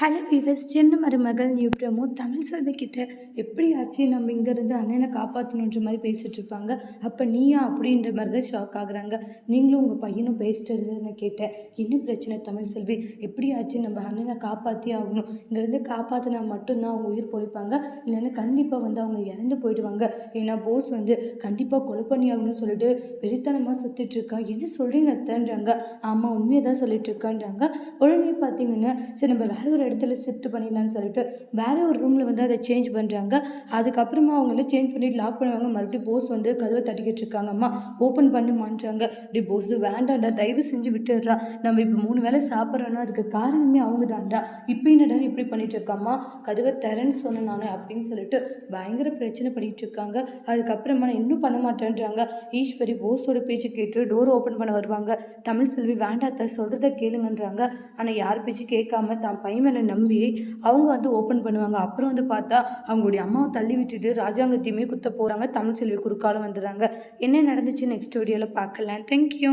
Hello viewers சின்ன மருமகள் new promo Tamil செல்வி கிட்ட எப்படி ஆச்சு நம்ம இங்கேருந்து அண்ணனை காப்பாற்றணுன்ற மாதிரி பேசிகிட்டு இருப்பாங்க. அப்போ நீயா அப்படின்ற மாதிரி தான் ஷாக் ஆகுறாங்க. நீங்களும் உங்கள் பையனும் பேசிட்டு இருந்ததுன்னு கேட்டேன். என்ன பிரச்சனை தமிழ் செல்வி? எப்படி ஆச்சு நம்ம அண்ணனை காப்பாற்றி ஆகணும்? இங்கேருந்து காப்பாற்றினா மட்டும்தான் அவங்க உயிர் பொழைப்பாங்க. இல்லைன்னா கண்டிப்பாக வந்து அவங்க இறந்து போயிடுவாங்க. ஏன்னா போஸ் வந்து கண்டிப்பாக கொலை பண்ணி ஆகணும்னு சொல்லிட்டு வெறித்தனமாக சுற்றிட்டுருக்கா என்ன சொல்கிறீங்க அத்தன்றாங்க. ஆமாம் உண்மையை தான் சொல்லிட்டு இருக்கான்றாங்க. உடனே பார்த்தீங்கன்னா சரி நம்ம வேற ஒரு இடத்துல ஷிஃப்ட் பண்ணிடலாம்னு சொல்லிட்டு வேறு ஒரு ரூமில் வந்து அதை சேஞ்ச் பண்ணுறாங்க அதுக்கப்புறமா அவங்கள சேஞ்ச் பண்ணிட்டு லாக் பண்ணுவாங்க. மறுபடியும் போஸ் வந்து கதவை தட்டிக்கிட்டு இருக்காங்கம்மா ஓப்பன் பண்ணுமான்றாங்க. டி போஸ் வேண்டாண்டா தயவு செஞ்சு விட்டுடுறா. நம்ம இப்போ மூணு வேளை சாப்பிட்றோன்னா அதுக்கு காரணமே அவங்க தான்டா இப்போ என்னடா இப்படி பண்ணிட்டு இருக்காம்மா கதவை தரேன்னு சொன்னேன் நான் அப்படின்னு சொல்லிட்டு பயங்கர பிரச்சனை பண்ணிட்டு இருக்காங்க. அதுக்கப்புறமா நான் இன்னும் பண்ண மாட்டேன்றாங்க. ஈஸ்வரி போஸோட பேச்சு கேட்டு டோர் ஓப்பன் பண்ண வருவாங்க. தமிழ் செல்வி வேண்டாத்த சொல்கிறத கேளுங்கன்றாங்க. ஆனால் யார் பேச்சு கேட்காம தான் பையன் மேலே நம்பி அவங்க வந்து ஓப்பன் பண்ணுவாங்க. அப்புறம் வந்து பார்த்தா அவங்களுடைய அம்மாவை தள்ளி விட்டுட்டு ராஜாங்கத்தையுமே குத்த போகிறாங்க தமிழ் செல்வி குறுக்காலும் வந்துடுறாங்க. என்ன நடந்துச்சு நெக்ஸ்ட் வீடியோவில் பார்க்கலாம். தேங்க்யூ